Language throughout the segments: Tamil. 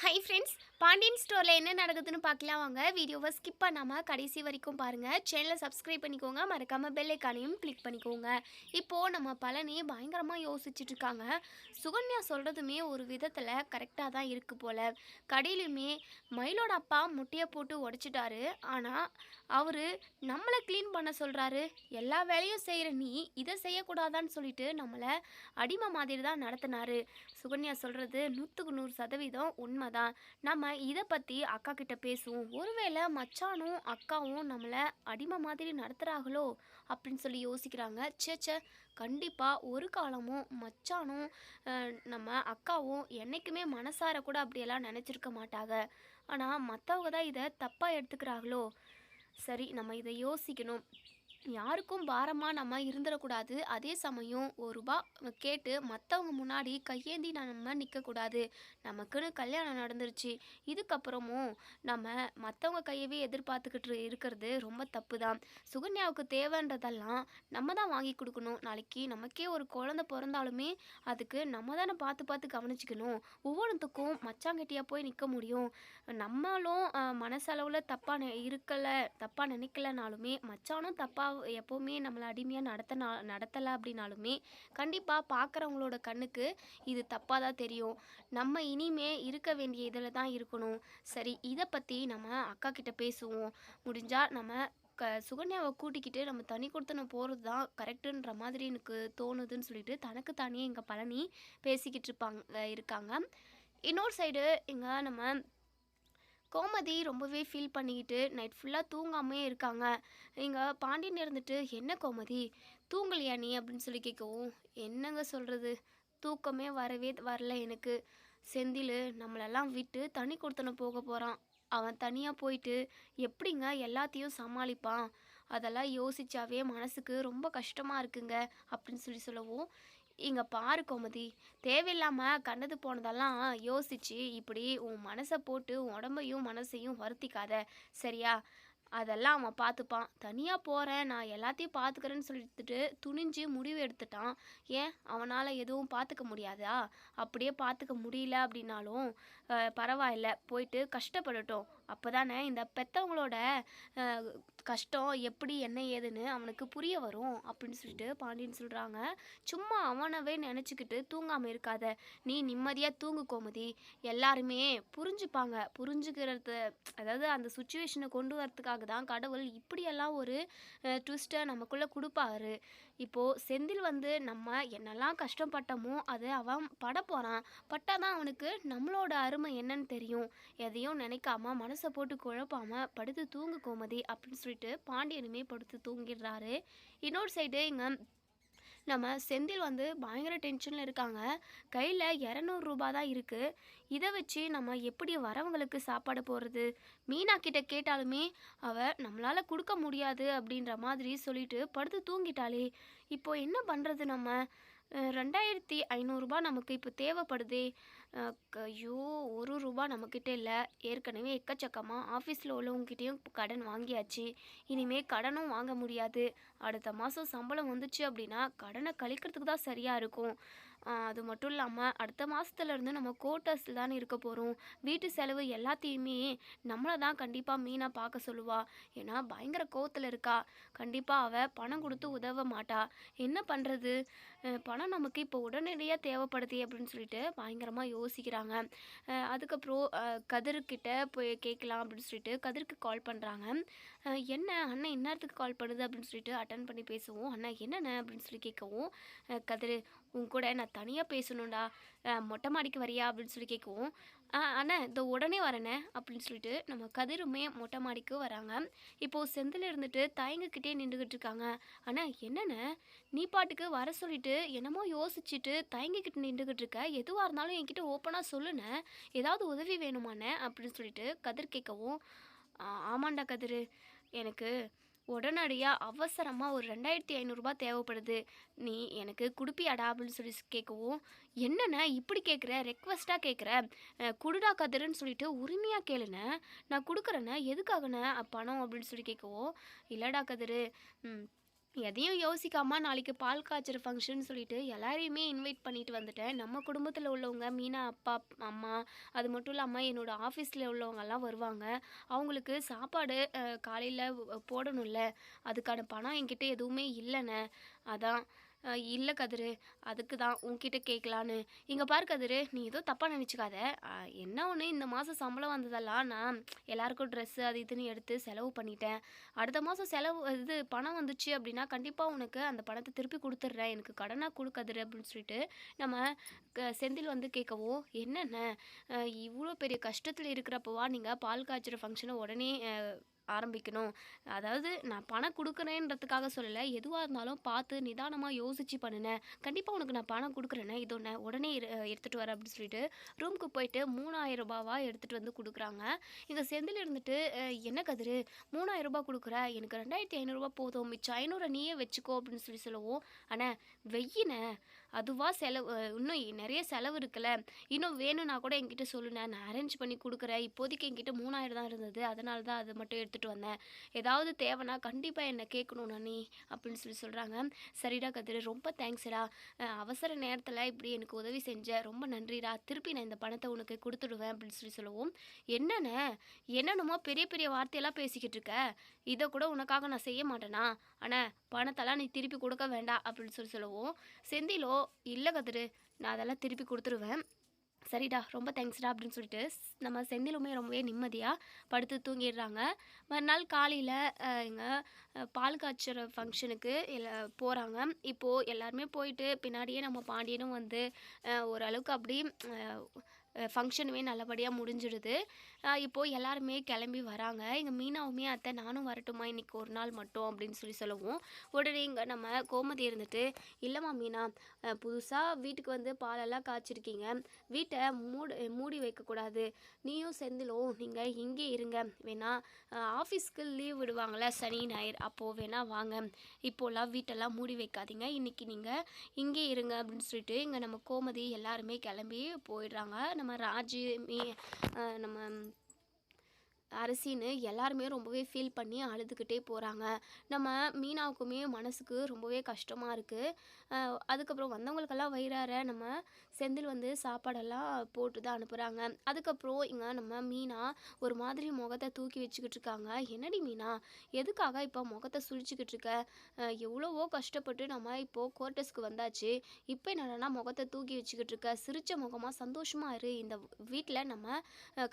ஹை ஃப்ரெண்ட்ஸ் பாண்டியன் ஸ்டோரில் என்ன நடக்குதுன்னு பார்க்கலாம் வாங்க. வீடியோவை ஸ்கிப் பண்ணாமல் கடைசி வரைக்கும் பாருங்கள் சேனலை சப்ஸ்கிரைப் பண்ணிக்கோங்க. மறக்காமல் பெல்லைக்கானையும் கிளிக் பண்ணிக்கோங்க. இப்போது நம்ம பழனி பயங்கரமாக யோசிச்சுட்டு இருக்காங்க. சுகன்யா சொல்கிறதுமே ஒரு விதத்தில் கரெக்டாக தான் இருக்குது போல். கடையிலுமே மயிலோட அப்பா முட்டையை போட்டு உடைச்சிட்டாரு. ஆனால் அவர் நம்மளை க்ளீன் பண்ண சொல்கிறாரு எல்லா வேலையும் செய்கிற நீ இதை செய்யக்கூடாதான்னு சொல்லிட்டு நம்மளை அடிமை மாதிரி தான் நடத்தினாரு. சுகன்யா சொல்கிறது நூற்றுக்கு நூறு சதவீதம் உண்மை உண்மைதான் நம்ம இதை பற்றி அக்கா கிட்ட பேசுவோம். ஒருவேளை மச்சானும் அக்காவும் நம்மளை அடிமை மாதிரி நடத்துகிறாங்களோ அப்படின்னு சொல்லி யோசிக்கிறாங்க. ச்சே ச்சே கண்டிப்பாக ஒரு காலமும் மச்சானும் நம்ம அக்காவும் என்றைக்குமே மனசார கூட அப்படியெல்லாம் நினச்சிருக்க மாட்டாங்க. ஆனால் மற்றவங்க தான் இதை தப்பாக எடுத்துக்கிறாங்களோ? சரி நம்ம இதை யோசிக்கணும். யாருக்கும் பாரமாக நம்ம இருந்துடக்கூடாது. அதே சமயம் ஒரு ரூபா கேட்டு மற்றவங்க முன்னாடி கையேந்தி நம்ம நிற்கக்கூடாது நமக்குன்னு கல்யாணம் நடந்துருச்சு. இதுக்கப்புறமும் நம்ம மற்றவங்க கையவே எதிர்பார்த்துக்கிட்டு இருக்கிறது ரொம்ப தப்பு தான் சுகன்யாவுக்கு தேவைன்றதெல்லாம் நம்ம தான் வாங்கி கொடுக்கணும். நாளைக்கு நமக்கே ஒரு குழந்தை பிறந்தாலுமே அதுக்கு நம்ம தானே பார்த்து பார்த்து கவனிச்சுக்கணும். ஒவ்வொன்றுத்துக்கும் மச்சாங்கட்டியாக போய் நிற்க முடியும். நம்மளும் மனசளவில் தப்பாக இருக்கலை தப்பாக நினைக்கலனாலுமே மச்சானும் தப்பாக எப்போவுமே நம்மளை அடிமையாக நடத்தினா நடத்தலை அப்படின்னாலுமே கண்டிப்பாக பார்க்குறவங்களோட கண்ணுக்கு இது தப்பாக தான் தெரியும். நம்ம இனிமே இருக்க வேண்டிய இதில் தான் இருக்கணும். சரி இதை பற்றி நம்ம அக்கா கிட்ட பேசுவோம். முடிஞ்சால் நம்ம க சுகன்யாவை கூட்டிக்கிட்டு நம்ம தனி கொடுத்தன போகிறது தான் கரெக்டுன்ற மாதிரி எனக்கு தோணுதுன்னு சொல்லிட்டு தனக்கு தானே எங்கள் பழனி பேசிக்கிட்டு இருப்பாங்க இருக்காங்க. இன்னொரு சைடு இங்கே நம்ம கோமதி ரொம்பவே ஃபீல் பண்ணிக்கிட்டு நைட் ஃபுல்லாக தூங்காமே இருக்காங்க. இங்கே பாண்டியன் இருந்துட்டு என்ன கோமதி? தூங்கலையா நீ? அப்படின்னு சொல்லி கேட்கவும் என்னங்க சொல்கிறது தூக்கமே வரவே வரல எனக்கு. செந்தில் நம்மளெல்லாம் விட்டு தனி கொடுத்தன போக போகிறான் அவன் தனியாக போயிட்டு எப்படிங்க எல்லாத்தையும் சமாளிப்பான்? அதெல்லாம் யோசிச்சாவே மனசுக்கு ரொம்ப கஷ்டமாக இருக்குங்க அப்படின்னு சொல்லி சொல்லவும் இங்கே பாரு கோமதி. தேவையில்லாமல் கண்டது போனதெல்லாம் யோசிச்சு இப்படி உன் மனசை போட்டு உன் உடம்பையும் மனசையும் வருத்திக்காத சரியா? அதெல்லாம் அவன் பார்த்துப்பான். தனியாக போகிறேன் நான் எல்லாத்தையும் பார்த்துக்கிறேன்னு சொல்லிட்டு துணிஞ்சு முடிவு எடுத்துட்டான். ஏன்? அவனால் எதுவும் பார்த்துக்க முடியாதா? அப்படியே பார்த்துக்க முடியல அப்படின்னாலும் பரவாயில்ல போயிட்டு கஷ்டப்படட்டும். அப்போ தானே இந்த பெற்றவங்களோட கஷ்டம் எப்படி என்ன ஏதுன்னு அவனுக்கு புரிய வரும் அப்படின்னு சொல்லிட்டு பாண்டியன் சொல்கிறாங்க சும்மா அவனவே நினச்சிக்கிட்டு தூங்காமல் இருக்காத. நீ நிம்மதியாக தூங்கு கோமதி. எல்லாருமே புரிஞ்சுப்பாங்க. புரிஞ்சுக்கிறது அதாவது அந்த சுச்சுவேஷனை கொண்டு வரதுக்காக தான் கடவுள் இப்படியெல்லாம் ஒரு ட்விஸ்ட்டை நமக்குள்ளே கொடுப்பாரு. இப்போது செந்தில் வந்து நம்ம என்னெல்லாம் கஷ்டப்பட்டோமோ அதை அவன் பட போகிறான் பட்டாதான் அவனுக்கு நம்மளோட அருமை என்னன்னு தெரியும். எதையும் நினைக்காம மனசை போட்டு குழப்பாமல் படுத்து தூங்கு கோமதி அப்படின்னு சொல்லிட்டு பாண்டியனுமே படுத்து தூங்கிடுறாரு. இன்னொரு சைடு இங்கே நம்ம செந்தில் வந்து பயங்கர டென்ஷனில் இருக்காங்க. கையில் இரநூறுபா தான் இருக்குது இதை வச்சு நம்ம எப்படி வரவங்களுக்கு சாப்பாடு போடுறது? மீனா கிட்ட கேட்டாலுமே அவள் நம்மளால் கொடுக்க முடியாது அப்படின்ற மாதிரி சொல்லிட்டு படுத்து தூங்கிட்டாளே. இப்போது என்ன பண்ணுறது நம்ம? ரெண்டாயிரத்தி ஐநூறுரூபா நமக்கு இப்போ தேவைப்படுதே. ஐயோ ஒரு ரூபா நம்மக்கிட்ட இல்லை. ஏற்கனவே எக்கச்சக்கமாக ஆஃபீஸில் உள்ளவங்ககிட்டயும் கடன் வாங்கியாச்சு. இனிமேல் கடனும் வாங்க முடியாது. அடுத்த மாதம் சம்பளம் வந்துச்சு அப்படின்னா கடனை கழிக்கிறதுக்கு தான் சரியாக இருக்கும். அது மட்டும் இல்லாமல் அடுத்த மாதத்துலேருந்து நம்ம கோட்டர்ஸில் தானே இருக்க போகிறோம் வீட்டு செலவு எல்லாத்தையுமே நம்மளை தான் கண்டிப்பாக மீனாக பார்க்க சொல்லுவா. ஏன்னா பயங்கர கோவத்தில் இருக்கா. கண்டிப்பாக அவள் பணம் கொடுத்து உதவ மாட்டா. என்ன பண்ணுறது பணம் நமக்கு இப்போ உடனடியாக தேவைப்படுது அப்படின்னு சொல்லிட்டு பயங்கரமாக யோசிக்கிறாங்க. அதுக்கப்புறம் கதிர்கிட்ட போய் கேட்கலாம் அப்படின்னு சொல்லிட்டு கதிருக்கு கால் பண்ணுறாங்க என்ன அண்ணன் இந்நேரத்துக்கு கால் பண்ணுது அப்படின்னு சொல்லிட்டு அட்டன் பண்ணி பேசுவோம். அண்ணா என்னென்ன அப்படின்னு சொல்லி கேட்கவும் கதிர் உன் கூட நான் தனியாக பேசணும்டா மொட்டை மாடிக்கு வரியா அப்படின்னு சொல்லி கேட்கவும். அண்ணே அண்ணா இந்த உடனே வரேனே அப்படின்னு சொல்லிட்டு நம்ம கதிருமே மொட்டை மாடிக்கு வராங்க. இப்போது செந்தில் இருந்துட்டு தயங்கக்கிட்டே நின்றுக்கிட்டு இருக்காங்க. அண்ணா என்னண்ணே? நீ பாட்டுக்கு வர சொல்லிட்டு என்னமோ யோசிச்சுட்டு தயங்கிக்கிட்டு நின்றுக்கிட்டு இருக்க. எதுவாக இருந்தாலும் என்கிட்ட ஓப்பனாக சொல்லுண்ணே. ஏதாவது உதவி வேணுமாண்ணே அப்படின்னு சொல்லிட்டு கதிர் கேட்கவும் ஆமாண்டா கதிர். எனக்கு உடனடியாக அவசரமாக ஒரு ரெண்டாயிரத்தி ஐநூறுரூபா தேவைப்படுது. நீ எனக்கு குடுப்பியாடா அப்படின்னு சொல்லி கேட்கவும் என்னண்ணே இப்படி கேட்குற? ரெக்வஸ்ட்டாக கேட்குற? குடுடா கதிருன்னு சொல்லிட்டு உரிமையாக கேளுண்ணே. நான் கொடுக்குறேண்ணே. எதுக்காகண்ணே? பணம் அப்படின்னு சொல்லி கேட்கவும் இல்லைடா கதிரு. எதையும் யோசிக்காமல் நாளைக்கு பால் காய்ச்சற ஃபங்க்ஷன் சொல்லிட்டு எல்லாரையுமே இன்வைட் பண்ணிட்டு வந்துட்டேன். நம்ம குடும்பத்தில் உள்ளவங்க மீனா அப்பா அம்மா அது மட்டும் இல்லாமல் என்னோட ஆஃபீஸில் உள்ளவங்கெல்லாம் வருவாங்க. அவங்களுக்கு சாப்பாடு காலையில் போடணும்ல. அதுக்கான பணம் என்கிட்ட எதுவுமே இல்லைண்ணே. அதான். இல்லை கதிரு அதுக்கு தான் உன்கிட்ட கேட்கலான்னு இங்கே பாரு கதிரு நீ ஏதோ தப்பாக நினச்சிக்காத. என்ன ஒன்று இந்த மாதம் சம்பளம் வந்ததெல்லாம் நான் எல்லாருக்கும் ட்ரெஸ்ஸு அது இதுன்னு எடுத்து செலவு பண்ணிட்டேன். அடுத்த மாதம் செலவு இது பணம் வந்துச்சு அப்படின்னா கண்டிப்பாக உனக்கு அந்த பணத்தை திருப்பி கொடுத்துட்றேன். எனக்கு கடனாக கொடுக்கதுரு அப்படின்னு சொல்லிட்டு நம்ம க- செந்தில் வந்து கேட்கவும் என்னென்ன? இவ்வளோ பெரிய கஷ்டத்தில் இருக்கிறப்பவா நீங்கள் பால் காய்ச்சுற ஃபங்க்ஷனை உடனே ஆரம்பிக்கணும். அதாவது நான் பணம் கொடுக்குறேன்றதுக்காக சொல்லலை. எதுவாக இருந்தாலும் பார்த்து நிதானமாக யோசித்து பண்ணுனேன் கண்டிப்பாக உனக்கு நான் பணம் கொடுக்குறேனே. இது ஒன்று உடனே இரு- எடுத்துகிட்டு வரேன் அப்படின்னு சொல்லிட்டு ரூமுக்கு போயிட்டு மூணாயிரம் ரூபாவாக எடுத்துகிட்டு வந்து கொடுக்குறாங்க. இங்கே செந்தில் இருந்துட்டு என்ன கதிர்? மூணாயிரம் ரூபாய் கொடுக்குற. எனக்கு ரெண்டாயிரத்தி ஐநூறுரூபா போதும். மிச்சம் ஐநூறு நீயே வச்சுக்கோ அப்படின்னு சொல்லி சொல்லுவோம். அண்ணே வெயின அதுவாக செலவு இன்னும் நிறைய செலவு இருக்குல்ல. இன்னும் வேணும்னா கூட என்கிட்ட சொல்லுண்ணே நான் அரேஞ்ச் பண்ணி கொடுக்குறேன். இப்போதைக்கு என்கிட்ட மூணாயிரம் தான் இருந்தது. அதனால தான் அதை மட்டும் எடுத்துகிட்டு வந்தேன். ஏதாவது தேவைன்னா கண்டிப்பாக என்னை கேட்கணும் நீ அப்படின்னு சொல்லி சொல்கிறாங்க சரிடா கதிரு ரொம்ப தேங்க்ஸ்டா அவசர நேரத்தில் இப்படி எனக்கு உதவி செஞ்ச ரொம்ப நன்றிடா திருப்பி நான் இந்த பணத்தை உனக்கு கொடுத்துடுவேன் அப்படின்னு சொல்லி சொல்லுவோம். என்னென்ன என்னென்னமோ பெரிய பெரிய வார்த்தையெல்லாம் பேசிக்கிட்டு இருக்க. இதை கூட உனக்காக நான் செய்ய மாட்டேனா? அண்ணா பணத்தெல்லாம் நீ திருப்பி கொடுக்க வேண்டாம் அப்படின்னு சொல்லி சொல்லுவோம். செந்திலோ இல்லை கதிரு நான் அதெல்லாம் திருப்பி கொடுத்துருவேன். சரிடா ரொம்ப தேங்க்ஸ்டா அப்படின்னு சொல்லிட்டு நம்ம செந்திலுமே ரொம்பவே நிம்மதியாக படுத்து தூங்கிடுறாங்க. மறுநாள் காலையில் இங்கே பால் காய்ச்சற ஃபங்க்ஷனுக்கு எல்லா போகிறாங்க இப்போது எல்லாருமே போயிட்டு பின்னாடியே நம்ம பாண்டியனும் வந்து ஓரளவுக்கு அப்படி ஃபங்க்ஷனுமே நல்லபடியாக முடிஞ்சிடுது. இப்போது எல்லாருமே கிளம்பி வராங்க. எங்கள் மீனாவுமே அத்தை நானும் வரட்டுமா? இன்றைக்கி ஒரு நாள் மட்டும் அப்படின்னு சொல்லி சொல்லுவோம். உடனே இங்கே நம்ம கோமதி இருந்துட்டு இல்லைம்மா மீனா புதுசாக வீட்டுக்கு வந்து பாலெல்லாம் காய்ச்சிருக்கீங்க. வீட்டை மூடு மூடி வைக்கக்கூடாது. நீயும் செந்திலும் நீங்கள் இங்கே இருங்க. வேணா ஆஃபீஸ்க்கு லீவ் விடுவாங்களே சனி ஞாயிறு. அப்போது வேணா வாங்க. இப்போலாம் வீட்டெல்லாம் மூடி வைக்காதீங்க. இன்றைக்கி நீங்கள் இங்கே இருங்க அப்படின்னு சொல்லிட்டு இங்கே நம்ம கோமதி எல்லாருமே கிளம்பி போயிடுறாங்க. நம்ம நம்ம ராஜு மீ நம்ம அரசின்னு எல்லாருமே ரொம்பவே ஃபீல் பண்ணி அழுதுகிட்டே போகிறாங்க நம்ம மீனாவுக்குமே மனசுக்கு ரொம்பவே கஷ்டமாக இருக்குது அதுக்கப்புறம் வந்தவங்களுக்கெல்லாம் வயிறார நம்ம செந்தில் வந்து சாப்பாடெல்லாம் போட்டு தான் அனுப்புகிறாங்க அதுக்கப்புறம் இங்கே நம்ம மீனா ஒரு மாதிரி முகத்தை தூக்கி வச்சுக்கிட்டு இருக்காங்க. என்னடி மீனா? எதுக்காக இப்போ முகத்தை சுழிச்சிக்கிட்டு இருக்க? எவ்வளவோ கஷ்டப்பட்டு நம்ம இப்போது குவார்ட்டர்ஸ்க்கு வந்தாச்சு. இப்போ என்னடனா முகத்தை தூக்கி வச்சுக்கிட்டு இருக்க? சிரித்த முகமாக சந்தோஷமாக இரு. இந்த வீட்டில் நம்ம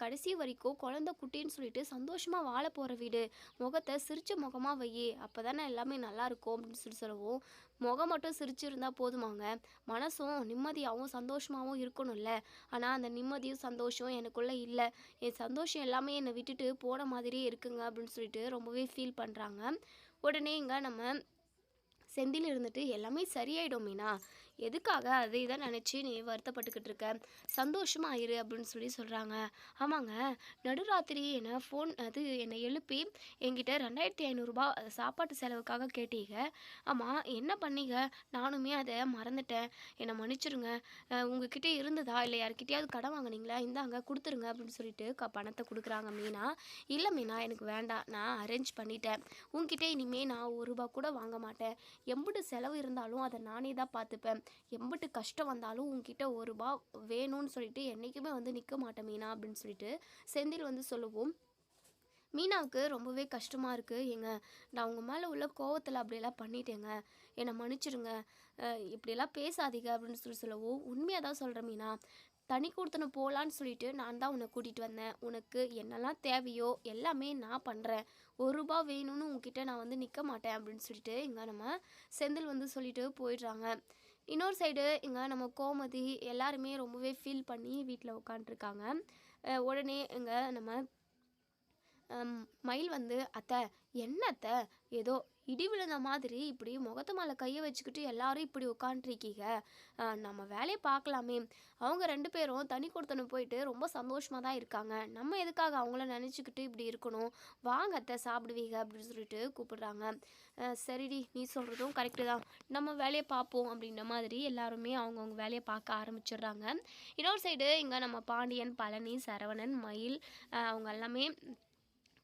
கடைசி வரைக்கும் குழந்தை குட்டின்னு சொல்லிட்டு சந்தோஷமாக வாழ போகிற வீடு. முகத்தை சிரிச்ச முகமாக வையே. அப்போ தானே எல்லாமே நல்லாயிருக்கும் அப்படின்னு சொல்லி சொல்லவும் முகம் மட்டும் சிரிச்சிருந்தா போதுமாங்க. மனசும் நிம்மதியாகவும் சந்தோஷமாகவும் இருக்கணும்ல. ஆனால் அந்த நிம்மதியும் சந்தோஷம் எனக்குள்ளே இல்லை. என் சந்தோஷம் எல்லாமே என்னை விட்டுட்டு போன மாதிரியே இருக்குங்க அப்படின்னு சொல்லிட்டு ரொம்பவே ஃபீல் பண்ணுறாங்க உடனே இங்கே நம்ம செந்தில் இருந்துட்டு எல்லாமே சரியாயிடும் மீனா. எதுக்காக அதை தான் நினச்சி நீ வருத்தப்பட்டுக்கிட்டு இருக்க? சந்தோஷமாக இரு அப்படின்னு சொல்லி சொல்கிறாங்க ஆமாங்க. நடுராத்திரி என்னை ஃபோன் அது என்னை எழுப்பி என்கிட்ட ரெண்டாயிரத்தி ஐநூறுரூபா சாப்பாட்டு செலவுக்காக கேட்டீங்க. ஆமாம் என்ன பண்ணீங்க? நானுமே அதை மறந்துட்டேன். என்னை மன்னிச்சிருங்க. உங்ககிட்ட இருந்ததா? இல்லை யார்கிட்டயாவது கடன் வாங்குனீங்களா? இந்தாங்க கொடுத்துருங்க அப்படின்னு சொல்லிட்டு க பணத்தை கொடுக்குறாங்க மீனா. இல்லை மீனா எனக்கு வேண்டாம். நான் அரேஞ்ச் பண்ணிட்டேன். உங்ககிட்ட இனிமேல் நான் ஒரு ரூபா கூட வாங்க மாட்டேன். எம்பிட்டு செலவு இருந்தாலும் அதை நானே தான் பார்த்துப்பேன். எம்பிட்டு கஷ்டம் வந்தாலும் உங்ககிட்ட ஒரு ரூபா வேணும்னு சொல்லிட்டு என்றைக்குமே வந்து நிற்க மாட்டேன் மீனா அப்படின்னு சொல்லிட்டு செந்தில் வந்து சொல்லுவோம். மீனாவுக்கு ரொம்பவே கஷ்டமாக இருக்குது ஏங்க நான் உங்கள் மேலே உள்ள கோவத்தில் அப்படியெல்லாம் பண்ணிட்டேங்க. என்னை மன்னிச்சிடுங்க இப்படியெல்லாம் பேசாதீங்க அப்படின்னு சொல்லி சொல்லவும் உண்மையாக தான் சொல்கிறேன் மீனா. தனி கொடுத்தன போகலான்னு சொல்லிட்டு நான் தான் உன்னை கூட்டிகிட்டு வந்தேன். உனக்கு என்னெல்லாம் தேவையோ எல்லாமே நான் பண்ணுறேன் ஒரு ரூபா வேணும்னு உங்ககிட்ட நான் வந்து நிற்க மாட்டேன் அப்படின்னு சொல்லிட்டு இங்கே நம்ம செந்தில் வந்து சொல்லிட்டு போயிடுறாங்க. இன்னொரு சைடு இங்கே நம்ம கோமதி எல்லாருமே ரொம்பவே ஃபீல் பண்ணி வீட்டில் உட்காண்ட்ருக்காங்க உடனே இங்கே நம்ம மயில் வந்து அத்தை என்ன அத்தை? ஏதோ இடி விழுந்த மாதிரி இப்படி முகத்து மேலே கையை வச்சுக்கிட்டு எல்லாரும் இப்படி உட்காண்ட்ருக்கீங்க நம்ம வேலையை பார்க்கலாமே. அவங்க ரெண்டு பேரும் தனி கொடுத்தனு போயிட்டு ரொம்ப சந்தோஷமாக தான் இருக்காங்க. நம்ம எதுக்காக அவங்கள நினச்சிக்கிட்டு இப்படி இருக்கணும்? வாங்க அத்தை சாப்பிடுவீங்க அப்படின்னு சொல்லிட்டு கூப்பிடுறாங்க. சரிடி நீ சொல்கிறதும் கரெக்டு தான். நம்ம வேலையை பார்ப்போம் அப்படின்ற மாதிரி எல்லாருமே அவங்கவுங்க வேலையை பார்க்க ஆரம்பிச்சிடுறாங்க. இன்னொரு சைடு இங்கே நம்ம பாண்டியன் பழனி சரவணன் மயில் அவங்க எல்லாமே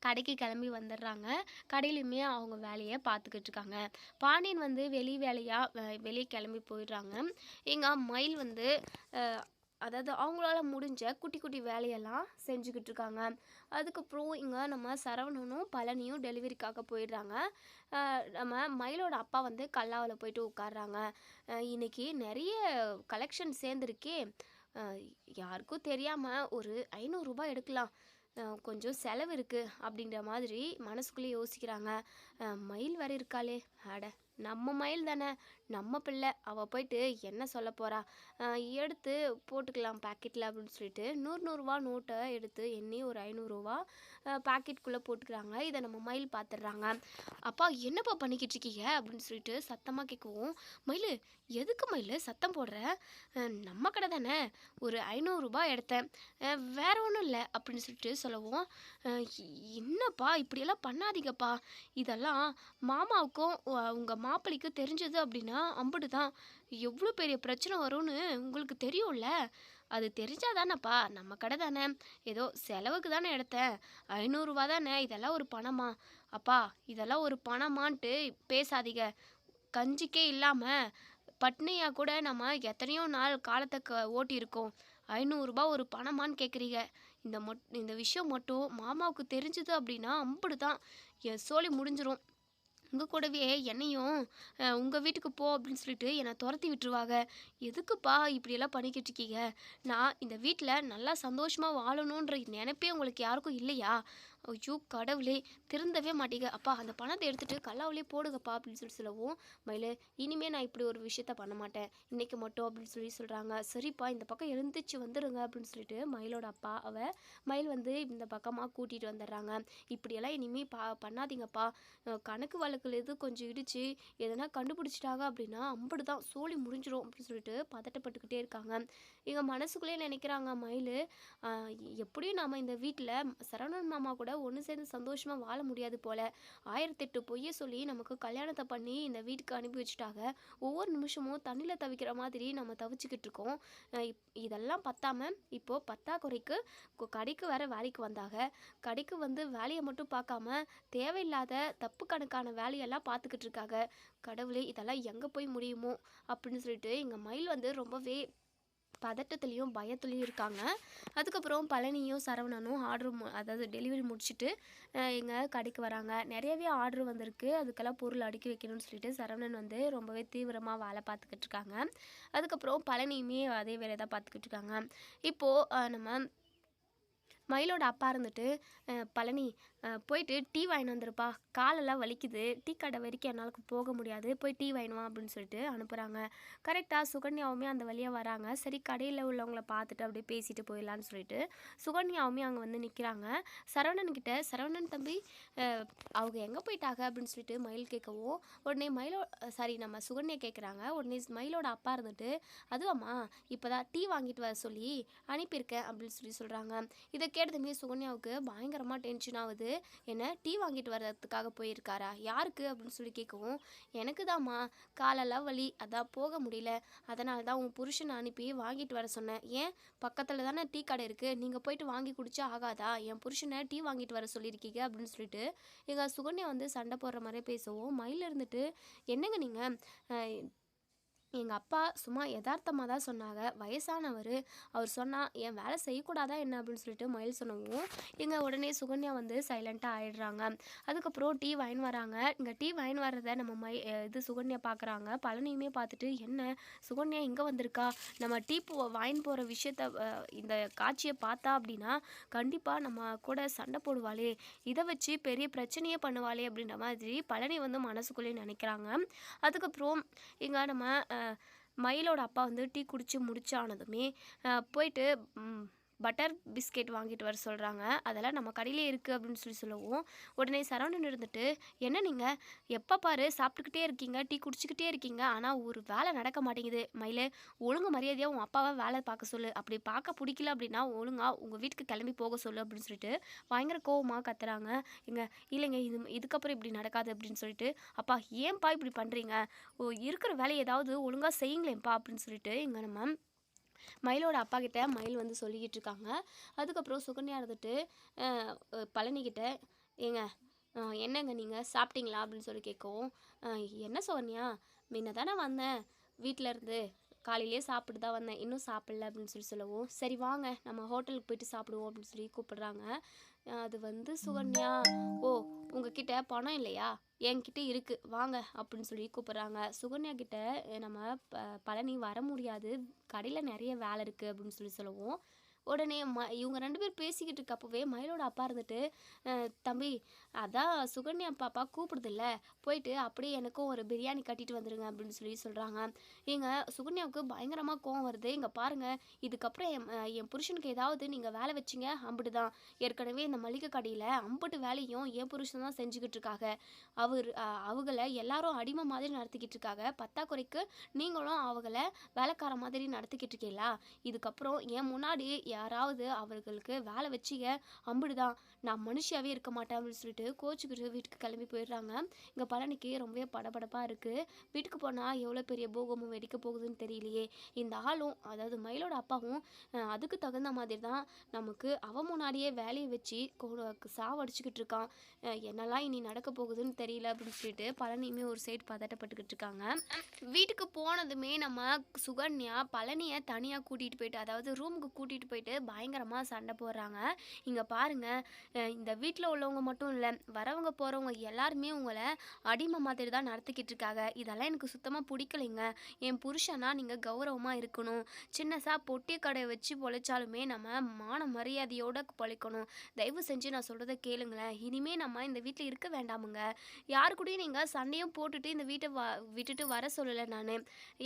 கடைக்கு கிளம்பி வந்துடுறாங்க. கடையிலுமே அவங்க வேலையை பார்த்துக்கிட்டு இருக்காங்க பாண்டியன் வந்து வெளி வேலையாக வெளியே கிளம்பி போயிடுறாங்க. எங்கள் மயில் வந்து அதாவது அவங்களால முடிஞ்ச குட்டி குட்டி வேலையெல்லாம் செஞ்சுக்கிட்டு இருக்காங்க அதுக்கப்புறம் இங்கே நம்ம சரவணனும் பழனியும் டெலிவரிக்காக போயிடுறாங்க. நம்ம மயிலோட அப்பா வந்து கல்லாவில் போயிட்டு உட்காடுறாங்க இன்னைக்கு நிறைய கலெக்ஷன் சேர்ந்துருக்கே. யாருக்கும் தெரியாமல் ஒரு ஐநூறுரூபா எடுக்கலாம். கொஞ்சம் செலவு இருக்குது அப்படிங்கிற மாதிரி மனசுக்குள்ளே யோசிக்கிறாங்க. மயில் வேற இருக்காளே. அட நம்ம மயில் தானே. நம்ம பிள்ளை அவள் போயிட்டு என்ன சொல்ல போகிறா எடுத்து போட்டுக்கலாம் பாக்கெட்டில் அப்படின்னு சொல்லிட்டு நூறு நூறுரூவா நோட்டை எடுத்து எண்ணி ஒரு ஐநூறுரூவா பாக்கெட்டுக்குள்ளே போட்டுக்கிறாங்க. இதை நம்ம மயில் பார்த்துடுறாங்க அப்பா என்னப்பா பண்ணிக்கிட்டு இருக்கீங்க? அப்படின்னு சொல்லிட்டு சத்தமாக கேட்கவும் மயில் எதுக்கு மயில்? சத்தம் போடுற? நம்ம கடை தானே? ஒரு ஐநூறுரூபா எடுத்தேன். வேற ஒன்றும் இல்லை. அப்படின்னு சொல்லிட்டு சொல்லவும் என்னப்பா இப்படியெல்லாம் பண்ணாதீங்கப்பா. இதெல்லாம் மாமாவுக்கும் உங்கள் மாப்பிள்ளைக்கும் தெரிஞ்சது அப்படின்னா அம்புட்டு தான். எவ்வளோ பெரிய பிரச்சனை வரும்னு உங்களுக்கு தெரியும்ல? அது தெரிஞ்சாதானப்பா நம்ம கடை தானே. ஏதோ செலவுக்கு தானே எடுத்தேன். ஐநூறுரூவா தானே இதெல்லாம் ஒரு பணமா? அப்பா இதெல்லாம் ஒரு பணமான்ட்டு பேசாதீங்க. கஞ்சிக்கே இல்லாமல் பட்னியாக கூட நம்ம எத்தனையோ நாள் காலத்தை க ஓட்டியிருக்கோம். ஐநூறுரூபா ஒரு பணமான்னு கேட்குறீங்க இந்த மொட் இந்த விஷயம் மட்டும் மாமாவுக்கு தெரிஞ்சுது அப்படின்னா அம்புடு தான். என் சோலி முடிஞ்சிரும். உங்கள் கூடவே என்னையும் உங்கள் வீட்டுக்கு போ அப்படின்னு சொல்லிட்டு என்னை துரத்தி விட்டுருவாங்க. எதுக்குப்பா இப்படியெல்லாம் பண்ணிக்கிட்டு இருக்கீங்க? நான் இந்த வீட்டில் நல்லா சந்தோஷமாக வாழணுன்ற நினைப்பே உங்களுக்கு யாருக்கும் இல்லையா? ஐயோ கடவுளே திருந்தவே மாட்டீங்க. அப்பா அந்த பணத்தை எடுத்துட்டு கல்லாவிலே போடுங்கப்பா அப்படின்னு சொல்லி சொல்லவும் மயில் இனிமே நான் இப்படி ஒரு விஷயத்த பண்ண மாட்டேன். இன்றைக்கி மட்டும் அப்படின்னு சொல்லி சொல்கிறாங்க சரிப்பா இந்த பக்கம் எழுந்திரிச்சு வந்துடுங்க அப்படின்னு சொல்லிட்டு மயிலோட அப்பா அவ மயில் வந்து இந்த பக்கமாக கூட்டிகிட்டு வந்துடுறாங்க. இப்படியெல்லாம் இனிமேல் பா பண்ணாதீங்கப்பா. கணக்கு வழக்கில் எது கொஞ்சம் இடிச்சு எதனா கண்டுபிடிச்சிட்டாங்க அப்படின்னா அம்படு தான் சோழி முடிஞ்சிடும் அப்படின்னு சொல்லிட்டு பதட்டப்பட்டுக்கிட்டே இருக்காங்க. எங்கள் மனசுக்குள்ளேயே நினைக்கிறாங்க மயில். எப்படியும் நாம் இந்த வீட்டில் சரவணன் மாமா கூட ஒன்று சேர்ந்து சந்தோஷமாக வாழ முடியாது போல. ஆயிரத்தெட்டு பொய்யை சொல்லி நமக்கு கல்யாணத்தை பண்ணி இந்த வீட்டுக்கு அனுப்பி வச்சுட்டாங்க. ஒவ்வொரு நிமிஷமும் தண்ணியில் தவிக்கிற மாதிரி நம்ம தவிச்சுக்கிட்டு இருக்கோம். இப்- இதெல்லாம் பத்தாமல் இப்போது பத்தாக்குறைக்கு கடைக்கு வேற வேலைக்கு வந்தாங்க. கடைக்கு வந்து வேலையை மட்டும் பார்க்காம தேவையில்லாத தப்பு கணக்கான வேலையெல்லாம் பார்த்துக்கிட்டு இருக்காங்க. கடவுளே இதெல்லாம் எங்கே போய் முடியுமோ அப்படின்னு சொல்லிட்டு எங்கள் மயில் வந்து ரொம்பவே பதட்டத்துலேயும் பயத்துலேயும் இருக்காங்க. அதுக்கப்புறம் பழனியும் சரவணனும் ஆர்டர் அதாவது டெலிவரி முடிச்சுட்டு எங்கள் கடைக்கு வராங்க. நிறையவே ஆர்டர் வந்திருக்கு. அதுக்கெல்லாம் பொருள் அடுக்கி வைக்கணும்னு சொல்லிட்டு சரவணன் வந்து ரொம்பவே தீவிரமாக வேலை பார்த்துக்கிட்டு இருக்காங்க. அதுக்கப்புறம் பழனியுமே அதே வேலையை தான் பார்த்துக்கிட்டு இருக்காங்க. இப்போது நம்ம மயிலோட அப்பா இருந்துட்டு பழனி போயிட்டு டீ வாங்கின்னு வந்துருப்பா. காலெல்லாம் வலிக்குது. டீ கடை வரைக்கும் என்னால் போக முடியாது. போய் டீ வாங்கினுவா அப்படின்னு சொல்லிட்டு அனுப்புகிறாங்க கரெக்டாக சுகன்யாவுமே அந்த வழியாக வராங்க. சரி கடையில் உள்ளவங்கள பார்த்துட்டு அப்படியே பேசிட்டு போயிடலான்னு சொல்லிட்டு சுகன்யாவுமே அங்கே வந்து நிற்கிறாங்க சரவணன்கிட்ட சரவணன் தம்பி அவங்க எங்கே போயிட்டாங்க? அப்படின்னு சொல்லிட்டு மயில் கேட்கவும் உடனே மயிலோ சாரி நம்ம சுகன்யா கேட்குறாங்க உடனே மயிலோட அப்பா இருந்துட்டு அதுவாம்மா இப்போ தான் டீ வாங்கிட்டு வர சொல்லி அனுப்பியிருக்கேன் அப்படின்னு சொல்லி சொல்கிறாங்க இதை கேட்டதுமே சுகன்யாவுக்கு பயங்கரமாக டென்ஷன் ஆகுது. என்ன டீ வாங்கிட்டு வர்றதுக்காக போயிருக்காரா? யாருக்கு? அப்படின்னு சொல்லி கேட்கவும் எனக்கு தாம்மா காலெல்லாம் வலி. அதான் போக முடியல. அதனால தான் உன் புருஷனை அனுப்பி வாங்கிட்டு வர சொன்னேன். ஏன்? பக்கத்தில் தானே டீ கடை இருக்குது நீங்கள் போயிட்டு வாங்கி குடிச்சா ஆகாதா? என் புருஷனை டீ வாங்கிட்டு வர சொல்லியிருக்கீங்க. அப்படின்னு சொல்லிட்டு எங்கள் சுகன்யா வந்து சண்டை போடுற மாதிரி பேசவும் மயில் இருந்துட்டு என்னங்க நீங்கள் எங்கள் அப்பா சும்மா யதார்த்தமாக தான் சொன்னாங்க. வயசானவர். அவர் சொன்னால் என் வேலை செய்யக்கூடாதா என்ன? அப்படின்னு சொல்லிட்டு மயில் சொன்னவும் எங்கள் உடனே சுகன்யா வந்து சைலண்ட்டாக ஆயிடுறாங்க. அதுக்கப்புறம் டீ வாங்கி வராங்க. இங்கே டீ வாங்கி வர்றதை நம்ம மை இது சுகன்யா பார்க்குறாங்க பழனியுமே பார்த்துட்டு என்ன? சுகன்யா இங்கே வந்திருக்கா? நம்ம டீ போ வாங்கி போகிற விஷயத்த இந்த காட்சியை பார்த்தா அப்படின்னா கண்டிப்பாக நம்ம கூட சண்டை போடுவாளே. இதை வச்சு பெரிய பிரச்சனையே பண்ணுவாளே அப்படின்ற மாதிரி பழனி வந்து மனசுக்குள்ளேயே நினைக்கிறாங்க. அதுக்கப்புறம் இங்கே நம்ம மயிலோட அப்பா வந்து டீ குடித்து முடிச்சானதுமே போயிட்டு பட்டர் பிஸ்கெட் வாங்கிட்டு வர சொல்கிறாங்க அதெல்லாம் நம்ம கடையிலே இருக்குது அப்படின்னு சொல்லி சொல்லவும் உடனே சரவணன் இருந்துட்டு என்ன நீங்கள் எப்போ பாரு சாப்பிட்டுக்கிட்டே இருக்கீங்க டீ குடிச்சிக்கிட்டே இருக்கீங்க ஆனால் ஒரு வேலை நடக்க மாட்டேங்குது. மயிலே ஒழுங்கு மரியாதையாக உன் அப்பாவை வேலை பார்க்க சொல்லு. அப்படி பார்க்க பிடிக்கல அப்படின்னா ஒழுங்காக உங்கள் வீட்டுக்கு கிளம்பி போக சொல்லு அப்படின்னு சொல்லிட்டு பயங்கர கோவமாக கத்துறாங்க. எங்க இல்லைங்க இது இதுக்கப்புறம் இப்படி நடக்காது அப்படின்னு சொல்லிட்டு அப்பா ஏன்ப்பா இப்படி பண்ணுறீங்க ஓ இருக்கிற வேலையை ஏதாவது ஒழுங்காக செய்யுங்களேன்ப்பா அப்படின்னு சொல்லிட்டு இங்கே நம்ம மயிலோட அப்பா கிட்ட மயில் வந்து சொல்லிக்கிட்டு இருக்காங்க அதுக்கப்புறம் சுகன்யா இருந்துட்டு பழனிக்கிட்ட ஏங்க என்னங்க நீங்கள் சாப்பிட்டீங்களா? அப்படின்னு சொல்லி கேட்கவும், என்ன சுகன்யா முன்ன தானே வந்தேன் வீட்டிலேருந்து இருந்து. காலையிலேயே சாப்பிட்டு தான் வந்தேன். இன்னும் சாப்பிடல அப்படின்னு சொல்லி சொல்லவும், சரி வாங்க நம்ம ஹோட்டலுக்கு போயிட்டு சாப்பிடுவோம் அப்படின்னு சொல்லி கூப்பிடுறாங்க. அது வந்து சுகன்யா, ஓ உங்ககிட்ட பணம் இல்லையா? என்கிட்ட இருக்கு வாங்க அப்படின்னு சொல்லி கூப்பிட்றாங்க சுகன்யா கிட்ட நம்ம ப பழனி வர முடியாது. கடையில் நிறைய வேலை இருக்குது அப்படின்னு சொல்லி சொல்லவும், உடனே ம இவங்க ரெண்டு பேரும் பேசிக்கிட்டு இருக்கப்பவே மயிலோட அப்பா இருந்துட்டு, தம்பி அதான் சுகன்யா பாப்பா கூப்பிடுதுல்ல, போயிட்டு அப்படியே எனக்கும் ஒரு பிரியாணி கட்டிட்டு வந்துடுங்க அப்படின்னு சொல்லி சொல்கிறாங்க எங்கள் சுகன்யாவுக்கு பயங்கரமாக கோவம் வருது. இங்கே பாருங்க இதுக்கப்புறம் என் என் புருஷனுக்கு ஏதாவது நீங்கள் வேலை வச்சீங்க அம்புட்டு தான். ஏற்கனவே இந்த மளிகை கடையில் அம்பிட்டு வேலையும் என் புருஷன் தான் செஞ்சுக்கிட்டு இருக்காங்க. அவர் அவங்கள எல்லாரும் அடிமை மாதிரி நடத்திக்கிட்டு இருக்காங்க. பத்தாக்குறைக்கு நீங்களும் அவங்கள வேலைக்கார மாதிரி நடத்திக்கிட்டு இருக்கீங்களா? இதுக்கப்புறம் என் முன்னாடி யாராவது அவர்களுக்கு வேலை வச்சுக்க அம்பிடுதான் நான் மனுஷியாவே இருக்க மாட்டேன் அப்படின்னு சொல்லிட்டு கோச்சுக்கிட்டு வீட்டுக்கு கிளம்பி போயிடுறாங்க. இங்கே பழனிக்கு ரொம்பவே படபடப்பாக இருக்குது வீட்டுக்கு போனால் எவ்வளோ பெரிய போகமும் வெடிக்க போகுதுன்னு தெரியலையே. இந்த ஆளும் அதாவது மயிலோட அப்பாவும் அதுக்கு தகுந்த மாதிரி தான் நமக்கு அவன் முன்னாடியே வேலையை வச்சு சாவடிச்சுக்கிட்டு இருக்கான். என்னெல்லாம் இனி நடக்க போகுதுன்னு தெரியல அப்படின்னு சொல்லிட்டு பழனியுமே ஒரு சைடு பதட்டப்பட்டுக்கிட்டு இருக்காங்க. வீட்டுக்கு போனதுமே நம்ம சுகன்யா பழனியை தனியாக கூட்டிகிட்டு போயிட்டு அதாவது ரூமுக்கு கூட்டிகிட்டு போயிட்டு பயங்கரமாக சண்டை போடுறாங்க. இங்கே பாருங்க இந்த வீட்டில் உள்ளவங்க மட்டும் இல்லை வரவங்க போகிறவங்க எல்லாருமே உங்களை அடிமை மாதிரி தான் நடத்திக்கிட்டு இருக்காங்க. இதெல்லாம் எனக்கு சுத்தமாக பிடிக்கலைங்க என் புருஷனா நீங்கள் கௌரவமாக இருக்கணும். சின்னசாக பொட்டி கடை வச்சு பொழைச்சாலுமே நம்ம மான மரியாதையோடு பொழைக்கணும். தயவு செஞ்சு நான் சொல்கிறத கேளுங்களேன். இனிமே நம்ம இந்த வீட்டில் இருக்க வேண்டாமுங்க. யாரு கூடயும் நீங்கள் சண்டையும் போட்டுட்டு இந்த வீட்டை வ விட்டுட்டு வர சொல்லலை நான்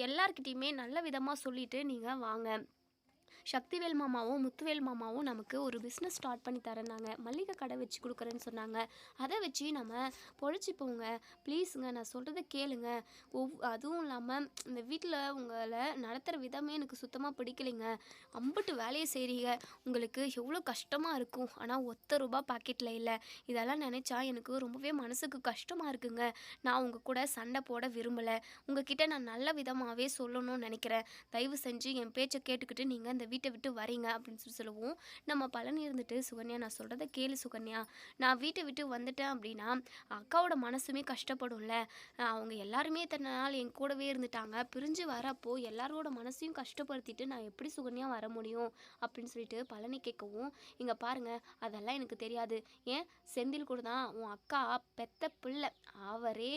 எல்லார்கிட்டயுமே நல்ல விதமாக சொல்லிட்டு நீங்கள் வாங்க. சக்திவேல் மாமாவும், முத்துவேல் மாமாவும் நமக்கு ஒரு பிஸ்னஸ் ஸ்டார்ட் பண்ணி தரேன்னாங்க. மளிகை கடை வச்சு கொடுக்குறேன்னு சொன்னாங்க. அதை வச்சு நம்ம பொழைச்சிப்போங்க ப்ளீஸுங்க நான் சொல்கிறத கேளுங்க. ஒவ் அதுவும் இல்லாமல் இந்த வீட்டில் உங்களை நடத்துகிற விதமே எனக்கு சுத்தமாக பிடிக்கலைங்க. அம்பட்டு வேலையை செய்கிறீங்க உங்களுக்கு எவ்வளோ கஷ்டமாக இருக்கும். ஆனால் ஒத்த ரூபா பாக்கெட்டில் இல்லை இதெல்லாம் நினச்சா எனக்கு ரொம்பவே மனசுக்கு கஷ்டமாக இருக்குங்க. நான் உங்கள் கூட சண்டை போட விரும்பலை உங்ககிட்ட நான் நல்ல விதமாகவே சொல்லணும்னு நினைக்கிறேன் தயவு செஞ்சு என் பேச்சை கேட்டுக்கிட்டு நீங்கள் இந்த வீட்டை விட்டு வரீங்க அப்படின்னு சொல்லி சொல்லவும், நம்ம பழனி இருந்துட்டு சுகன்யா நான் சொல்கிறத கேளு சுகன்யா. நான் வீட்டை விட்டு வந்துட்டேன் அப்படின்னா, அக்காவோட மனசுமே கஷ்டப்படும்ல. அவங்க எல்லாருமே இத்தன நாள் என் கூடவே இருந்துட்டாங்க. பிரிஞ்சு வரப்போ எல்லாரோட மனசையும் கஷ்டப்படுத்திட்டு நான் எப்படி சுகன்யா வர முடியும்? அப்படின்னு சொல்லிட்டு பழனி கேட்கவும், இங்கே பாருங்கள் அதெல்லாம் எனக்கு தெரியாது. ஏன் செந்தில் கூட தான் உன் அக்கா பெத்த பிள்ளை. அவரே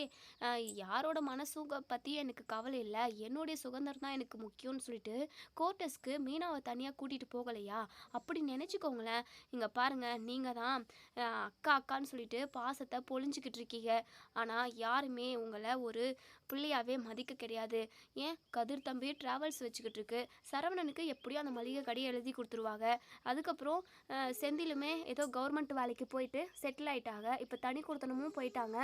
யாரோட மனசுக பற்றியும் எனக்கு கவலை இல்லை என்னுடைய சுதந்திரம் தான் எனக்கு முக்கியம்னு சொல்லிட்டு கோர்ட்டஸ்க்கு மீனாவ தனியாக கூட்டிகிட்டு போகலையா? அப்படி நினச்சிக்கோங்களேன் இங்கே பாருங்கள் நீங்கள் தான் அக்கா அக்கான்னு சொல்லிட்டு பாசத்தை பொழிஞ்சிக்கிட்டு இருக்கீங்க. ஆனால் யாருமே உங்களை ஒரு பிள்ளையாகவே மதிக்க கிடையாது. ஏன் கதிர் தம்பி ட்ராவல்ஸ் வச்சுக்கிட்டு இருக்கு. சரவணனுக்கு எப்படியோ அந்த மளிகை கடையை எழுதி கொடுத்துருவாங்க அதுக்கப்புறம் செந்திலுமே ஏதோ கவர்மெண்ட் வேலைக்கு போயிட்டு செட்டில் ஆயிட்டாங்க. இப்போ தனி கொடுத்தனமும் போயிட்டாங்க.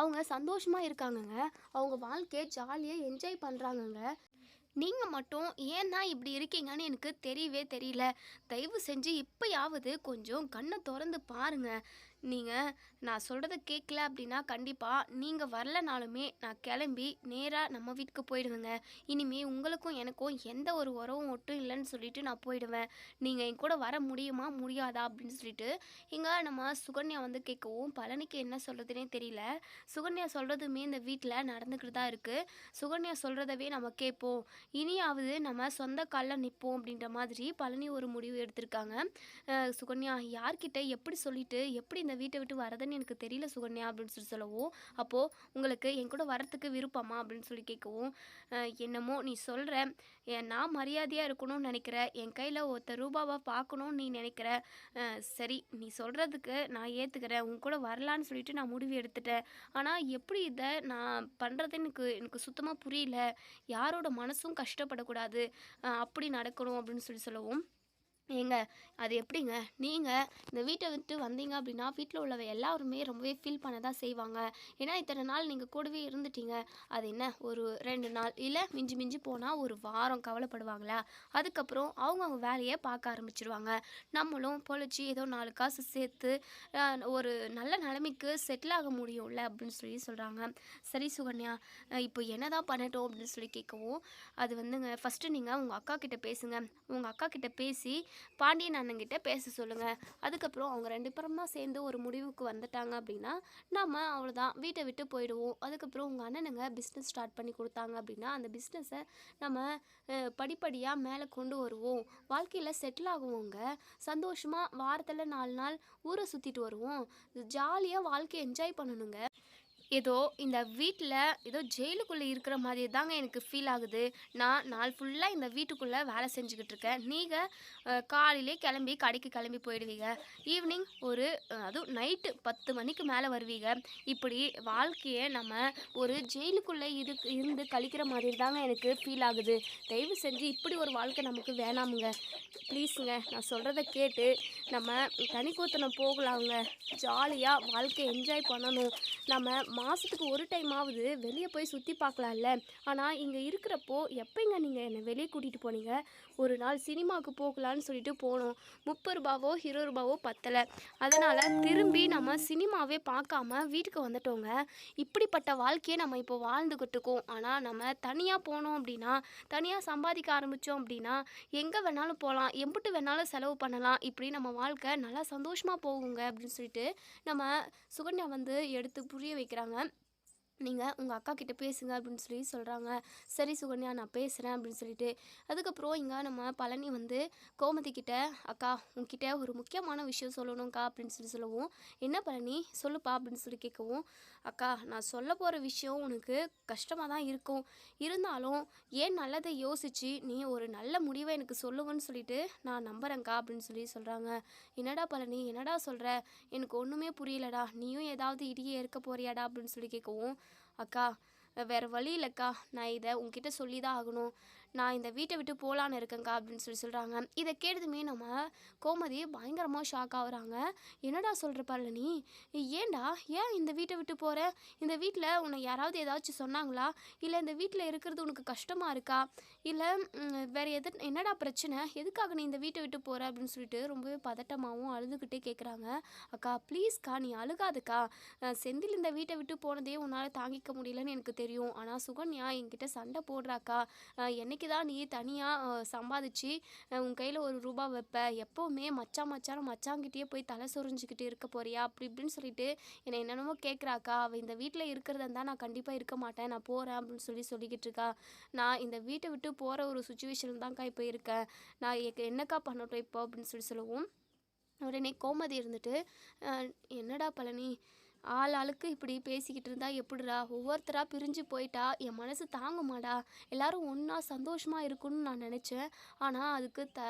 அவங்க சந்தோஷமாக இருக்காங்கங்க. அவங்க வாழ்க்கையை ஜாலியாக என்ஜாய் பண்ணுறாங்கங்க நீங்கள் மட்டும் ஏன் தான் இப்படி இருக்கீங்கன்னு எனக்கு தெரியவே தெரியல. தயவு செஞ்சு இப்பயாவது கொஞ்சம் கண்ணை திறந்து பாருங்க. நீங்கள் நான் சொல்கிறத கேட்கல அப்படின்னா, கண்டிப்பாக நீங்கள் வரலனாலுமே நான் கிளம்பி நேராக நம்ம வீட்டுக்கு போயிடுவேங்க. இனிமேல் உங்களுக்கும் எனக்கும் எந்த ஒரு உறவும் ஒட்டும் இல்லைன்னு சொல்லிட்டு நான் போயிடுவேன். நீங்கள் என் கூட வர முடியுமா? முடியாதா? அப்படின்னு சொல்லிட்டு இங்கே நம்ம சுகன்யா வந்து கேட்கவும், பழனிக்கு என்ன சொல்கிறதுனே தெரியல. சுகன்யா சொல்கிறதுமே இந்த வீட்டில் நடந்துக்கிட்டு தான் இருக்குது சுகன்யா சொல்கிறதவே நம்ம கேட்போம். இனியாவது நம்ம சொந்த கால்ல நிற்போம் அப்படின்ற மாதிரி பழனி ஒரு முடிவு எடுத்திருக்காங்க. சுகன்யா யார்கிட்ட எப்படி சொல்லிட்டு எப்படி இந்த வீட்டை விட்டு வரதுன்னு எனக்கு தெரியல சுகன்யா அப்படின்னு சொல்லி சொல்லவும், அப்போது உங்களுக்கு என் கூட வரத்துக்கு விருப்பமா? அப்படின்னு சொல்லி கேட்கவும், என்னமோ நீ சொல்கிற நான் மரியாதையாக இருக்கணும்னு நினைக்கிறேன் என் கையில் ஒருத்தர் ரூபாவை பார்க்கணும்னு நீ நினைக்கிற சரி நீ சொல்கிறதுக்கு நான் ஏற்றுக்கிறேன் உன் கூட வரலான்னு சொல்லிட்டு நான் முடிவு எடுத்துட்டேன். ஆனால் எப்படி இதை நான் பண்ணுறது எனக்கு எனக்கு சுத்தமாக புரியல. யாரோட மனசும் கஷ்டப்படக்கூடாது. அப்படி நடக்கணும் அப்படின்னு சொல்லி சொல்லவும், ஏங்க அது எப்படிங்க? நீங்கள் இந்த வீட்டை விட்டு வந்தீங்க அப்படின்னா, வீட்டில் உள்ளவ எல்லாருமே ரொம்பவே ஃபீல் பண்ண தான் செய்வாங்க. ஏன்னா இத்தனை நாள் நீங்கள் கூடவே இருந்துட்டீங்க. அது என்ன ஒரு ரெண்டு நாள் இல்லை மிஞ்சி மிஞ்சி போனால் ஒரு வாரம் கவலைப்படுவாங்களா? அதுக்கப்புறம் அவங்கவுங்க வேலையை பார்க்க ஆரம்பிச்சிருவாங்க நம்மளும் பொழச்சு ஏதோ நாலு காசு சேர்த்து ஒரு நல்ல நிலைமைக்கு செட்டில் ஆக முடியும்ல அப்படின்னு சொல்லி சொல்கிறாங்க சரி சுகன்யா இப்போ என்ன தான் பண்ணட்டும் அப்படின்னு சொல்லி கேட்கவும், அது வந்துங்க ஃபஸ்ட்டு நீங்கள் உங்கள் அக்கா கிட்டே பேசுங்க. உங்கள் அக்கா கிட்டே பேசி பாண்டியன் அண்ணங்கிட்ட பேச சொல்லுங்கள் அதுக்கப்புறம் அவங்க ரெண்டு பேருமா சேர்ந்து ஒரு முடிவுக்கு வந்துட்டாங்க அப்படின்னா நம்ம அவ்வளோதான் வீட்டை விட்டு போயிடுவோம். அதுக்கப்புறம் உங்கள் அண்ணனுங்க பிஸ்னஸ் ஸ்டார்ட் பண்ணி கொடுத்தாங்க அப்படின்னா அந்த பிஸ்னஸை நம்ம படிப்படியாக மேலே கொண்டு வருவோம். வாழ்க்கையில் செட்டில் ஆகுவோங்க. சந்தோஷமாக வாரத்தில் நாலு நாள் ஊரை சுற்றிட்டு வருவோம். ஜாலியாக வாழ்க்கையை என்ஜாய் பண்ணணுங்க. ஏதோ இந்த வீட்டில் ஏதோ ஜெயிலுக்குள்ளே இருக்கிற மாதிரி தாங்க எனக்கு ஃபீல் ஆகுது. நான் நாள் ஃபுல்லாக இந்த வீட்டுக்குள்ளே வேலை செஞ்சுக்கிட்டு இருக்கேன். நீங்கள் காலையிலே கிளம்பி கடைக்கு கிளம்பி போயிடுவீங்க. ஈவினிங் ஒரு அதுவும் நைட்டு பத்து மணிக்கு மேலே வருவீங்க. இப்படி வாழ்க்கையை நம்ம ஒரு ஜெயிலுக்குள்ளே இரு இருந்து கழிக்கிற மாதிரி தாங்க எனக்கு ஃபீல் ஆகுது. தயவு செஞ்சு இப்படி ஒரு வாழ்க்கை நமக்கு வேணாமுங்க. ப்ளீஸுங்க நான் சொல்கிறத கேட்டு நம்ம தனி கூத்தனம் போகலாங்க. ஜாலியாக வாழ்க்கை என்ஜாய் பண்ணணும். நம்ம மாதத்துக்கு ஒரு டைம் ஆகுது வெளியே போய் சுற்றி பார்க்கலாம்ல. ஆனால் இங்கே இருக்கிறப்போ எப்போங்க நீங்கள் என்னை வெளியே கூட்டிகிட்டு போனீங்க? ஒரு நாள் சினிமாவுக்கு போகலான்னு சொல்லிட்டு போனோம். முப்பது ரூபாவோ இருபது ரூபாவோ பத்தலை. அதனால் திரும்பி நம்ம சினிமாவே பார்க்காம வீட்டுக்கு வந்துட்டோங்க. இப்படிப்பட்ட வாழ்க்கையை நம்ம இப்போ வாழ்ந்துக்கிட்டு இருக்கோம் ஆனால் நம்ம தனியாக போனோம் அப்படின்னா தனியாக சம்பாதிக்க ஆரம்பித்தோம் அப்படின்னா எங்கே வேணாலும் போகலாம் எம்பிட்டு வேணாலும் செலவு பண்ணலாம். இப்படி நம்ம வாழ்க்கை நல்லா சந்தோஷமாக போகுங்க அப்படின்னு சொல்லிட்டு நம்ம சுகன்யா வந்து எடுத்து புரிய வைக்கிறாங்க está நீங்கள் உங்கள் அக்கா கிட்ட பேசுங்க அப்படின்னு சொல்லி சொல்கிறாங்க சரி சுகன்யா நான் பேசுகிறேன் அப்படின்னு சொல்லிட்டு. அதுக்கப்புறம் இங்கே நம்ம பழனி வந்து கோமதி கிட்ட அக்கா உங்ககிட்ட ஒரு முக்கியமான விஷயம் சொல்லணும்க்கா அப்படின்னு சொல்லி சொல்லவும். என்ன பழனி? சொல்லுப்பா அப்படின்னு சொல்லி கேட்கவும். அக்கா நான் சொல்ல போகிற விஷயம் உனக்கு கஷ்டமாக தான் இருக்கும். இருந்தாலும் ஏன் நல்லதை யோசித்து நீ ஒரு நல்ல முடிவை எனக்கு சொல்லுவன்னு சொல்லிட்டு நான் நம்புகிறேங்க்கா அப்படின்னு சொல்லி சொல்கிறாங்க என்னடா பழனி? என்னடா சொல்கிற எனக்கு ஒன்றுமே புரியலடா. நீயும் ஏதாவது இடியே இருக்க போறியாடா அப்படின்னு சொல்லி கேட்கவும். அக்கா வேறு வழி இல்லைக்கா. நான் இதை உங்ககிட்ட சொல்லி தான் ஆகணும். நான் இந்த வீட்டை விட்டு போகலான்னு இருக்கேங்க்கா அப்படின்னு சொல்லி சொல்கிறாங்க இதை கேட்டதுமே நம்ம கோமதி பயங்கரமாக ஷாக் ஆகுறாங்க. என்னடா சொல்கிற பழனி ஏன்டா ஏன் இந்த வீட்டை விட்டு போகிற இந்த வீட்டில் உன்னை யாராவது ஏதாச்சும் சொன்னாங்களா? இல்லை இந்த வீட்டில் இருக்கிறது உனக்கு கஷ்டமாக இருக்கா? இல்லை வேறு எது என்னடா பிரச்சனை? எதுக்காக நீ இந்த வீட்டை விட்டு போகிற அப்படின்னு சொல்லிட்டு ரொம்பவே பதட்டமாகவும் அழுதுகிட்டே கேட்குறாங்க அக்கா ப்ளீஸ்க்கா நீ அழுகாதுக்கா. செந்தில் இந்த வீட்டை விட்டு போனதே உன்னால் தாங்கிக்க முடியலன்னு எனக்கு தெரியும். ஆனால் சுகன்யா என்கிட்ட சண்டை போடுறாக்கா. என்னைக்கு என்னைக்கு தான் நீ தனியாக சம்பாதிச்சு உன் கையில் ஒரு ரூபா வைப்ப? எப்போவுமே மச்சான் மச்சான் மச்சாங்கிட்டே போய் தலை சொரிஞ்சிக்கிட்டு இருக்க போறியா? அப்படி இப்படின்னு சொல்லிட்டு என்னை என்னென்னமோ கேட்குறாக்கா அவள் இந்த வீட்டில் இருக்கிறதா இருந்தால் நான் கண்டிப்பாக இருக்க மாட்டேன். நான் போகிறேன் அப்படின்னு சொல்லி சொல்லிக்கிட்டு இருக்கா. நான் இந்த வீட்டை விட்டு போகிற ஒரு சுச்சுவேஷன் தான்க்கா இப்போ இருக்கேன். நான் என்னக்கா பண்ணட்டும் இப்போ அப்படின்னு சொல்லி சொல்லவும். உடனே கோமதி இருந்துட்டு என்னடா பழனி? ஆள் ஆளுக்கு இப்படி பேசிக்கிட்டு இருந்தா எப்படிடா? ஒவ்வொருத்தராக பிரிஞ்சு போயிட்டா? என் மனசு தாங்குமாடா? எல்லாரும் ஒன்றா சந்தோஷமாக இருக்குன்னு நான் நினச்சேன். ஆனால் அதுக்கு த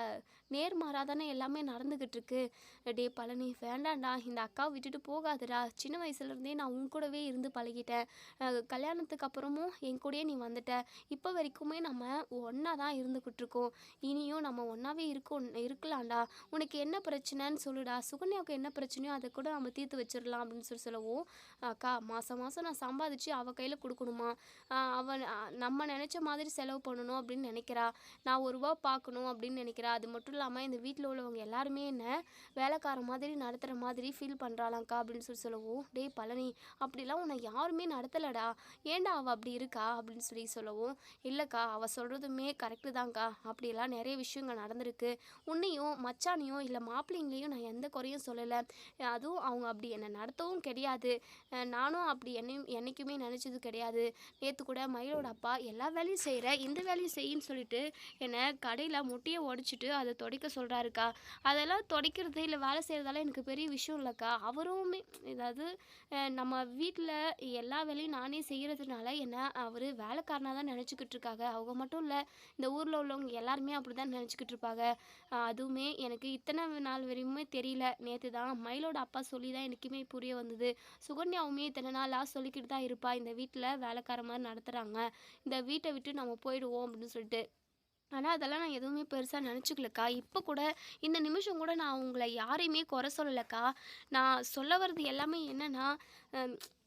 நேர்மாறாக தானே எல்லாமே நடந்துக்கிட்டு இருக்கு. டே பழனி வேண்டாம்டா. இந்த அக்காவை விட்டுட்டு போகாதடா. சின்ன வயசுலேருந்தே நான் உன் கூடவே இருந்து பழகிட்டேன். கல்யாணத்துக்கு அப்புறமும் என் கூடயே நீ வந்துட்ட. இப்போ வரைக்குமே நம்ம ஒன்றா தான் இருந்துக்கிட்டு இருக்கோம். இனியும் நம்ம ஒன்றாவே இருக்கோம் இருக்கலாம்டா. உனக்கு என்ன பிரச்சனைன்னு சொல்லுடா. சுகன்யாவுக்கு என்ன பிரச்சனையோ அதை கூட நம்ம தீர்த்து வச்சிடலாம் அப்படின்னு சொல்லி சொல்ல அக்கா மாதம் மாதம் நான் சம்பாதிச்சு அவள் கையில் கொடுக்கணுமா? அவள் நம்ம நினச்ச மாதிரி செலவு பண்ணணும் அப்படின்னு நினைக்கிறா. நான் ஒரு ரூபா பார்க்கணும் அப்படின்னு நினைக்கிறா. அது மட்டும் இல்லாமல் இந்த வீட்டில் உள்ளவங்க எல்லாருமே என்ன வேலைக்கார மாதிரி நடத்துகிற மாதிரி ஃபீல் பண்ணுறாளாங்க்கா அப்படின்னு சொல்லி சொல்லவும் டேய் பழனி அப்படிலாம் உன்னை யாருமே நடத்தலடா. ஏன்டா அவள் அப்படி இருக்கா? அப்படின்னு சொல்லி சொல்லவும். இல்லைக்கா அவள் சொல்கிறதுமே கரெக்டு தான்க்கா. அப்படியெல்லாம் நிறைய விஷயங்கள் நடந்திருக்கு. உன்னையும் மச்சானையும் இல்லை மாப்பிள்ளைங்களையும் நான் எந்த குறையும் சொல்லலை. அதுவும் அவங்க அப்படி என்னை நடத்தவும் கிடையாது. கிடையாது. நானும் அப்படி என்னையும் என்றைக்குமே நினச்சது கிடையாது. நேற்று கூட மயிலோட அப்பா எல்லா வேலையும் செய்கிற இந்த வேலையும் செய்யின்னு சொல்லிட்டு என்னை கடையில் முட்டையை உடச்சிட்டு அதை துடைக்க சொல்கிறாருக்கா அதெல்லாம் துடைக்கிறது இல்லை வேலை செய்கிறதால எனக்கு பெரிய விஷயம் இல்லைக்கா. அவருமே ஏதாவது நம்ம வீட்டில் எல்லா வேலையும் நானே செய்கிறதுனால என்ன அவர் வேலைக்காரனாக தான் நினச்சிக்கிட்டு இருக்காங்க. அவங்க மட்டும் இல்லை இந்த ஊரில் உள்ளவங்க எல்லாருமே அப்படி தான் நினச்சிக்கிட்டு இருப்பாங்க. அதுவுமே எனக்கு இத்தனை நாள் வரையுமே தெரியல. நேற்று தான் மயிலோட அப்பா சொல்லி தான் எனக்குமே புரிய வந்தது. சுகன்யாவுமே இத்தனை நாளாக சொல்லிக்கிட்டு தான் இருப்பா. இந்த வீட்டில் வேலைக்கார மாதிரி நடத்துகிறாங்க இந்த வீட்டை விட்டு நம்ம போயிடுவோம் அப்படின்னு சொல்லிட்டு. ஆனால் அதெல்லாம் நான் எதுவுமே பெருசாக நினச்சிக்கலக்கா. இப்போ கூட இந்த நிமிஷம் கூட நான் உங்களை யாரையுமே குறை சொல்லலைக்கா. நான் சொல்ல வர்றது எல்லாமே என்னென்னா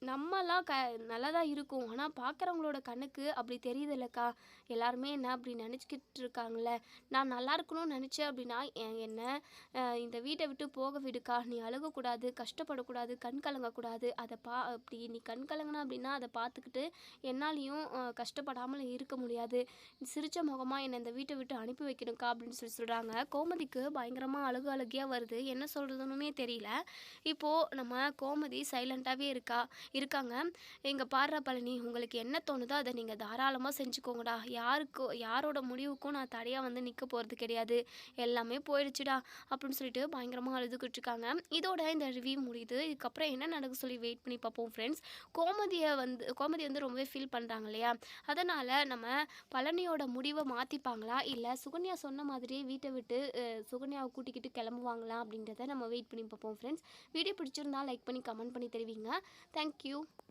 நம்மலாம் க நல்லா தான் இருக்கும். ஆனால் பார்க்குறவங்களோட கண்ணுக்கு அப்படி தெரியுதில்லக்கா. எல்லாருமே என்ன அப்படி நினச்சிக்கிட்டு இருக்காங்களே நான் நல்லா இருக்கணும்னு நினச்சேன் அப்படின்னா என்ன இந்த வீட்டை விட்டு போக விடுக்கா. நீ அழுகக்கூடாது கஷ்டப்படக்கூடாது கண் கலங்கக்கூடாது. அதை பா அப்படி நீ கண் கலங்கினா அப்படின்னா அதை பார்த்துக்கிட்டு என்னாலையும் கஷ்டப்படாமல் இருக்க முடியாது. சிரிச்ச முகமாக என்னை இந்த வீட்டை விட்டு அனுப்பி வைக்கணும்க்கா அப்படின்னு சொல்லி சொல்கிறாங்க கோமதிக்கு பயங்கரமாக அழுகு அழுகியாக வருது. என்ன சொல்கிறதுனுமே தெரியல. இப்போது நம்ம கோமதி சைலண்ட்டாகவே இருக்கா? இருக்காங்க. எங்கள் பாடுற பழனி உங்களுக்கு என்ன தோணுதோ அதை நீங்கள் தாராளமாக செஞ்சுக்கோங்கடா. யாருக்கோ யாரோட முடிவுக்கும் நான் தடையாக வந்து நிற்க போகிறது கிடையாது. எல்லாமே போயிடுச்சுடா அப்படின்னு சொல்லிட்டு பயங்கரமாக அழுதுகிட்டு இருக்காங்க. இதோட இந்த ரிவ்யூ முடியுது. இதுக்கப்புறம் என்ன நடக்க சொல்லி வெயிட் பண்ணி பார்ப்போம் ஃப்ரெண்ட்ஸ் கோமதியை வந்து கோமதி வந்து ரொம்பவே ஃபீல் பண்ணுறாங்க இல்லையா? அதனால் நம்ம பழனியோட முடிவை மாற்றிப்பாங்களா இல்லை சுகன்யா சொன்ன மாதிரியே வீட்டை விட்டு சுகன்யாவை கூட்டிக்கிட்டு கிளம்புவாங்களா அப்படின்றத நம்ம வெயிட் பண்ணி பார்ப்போம் ஃப்ரெண்ட்ஸ் வீடியோ பிடிச்சிருந்தா லைக் பண்ணி கமெண்ட் பண்ணி தெரிவிங்க. Thank you Thank you.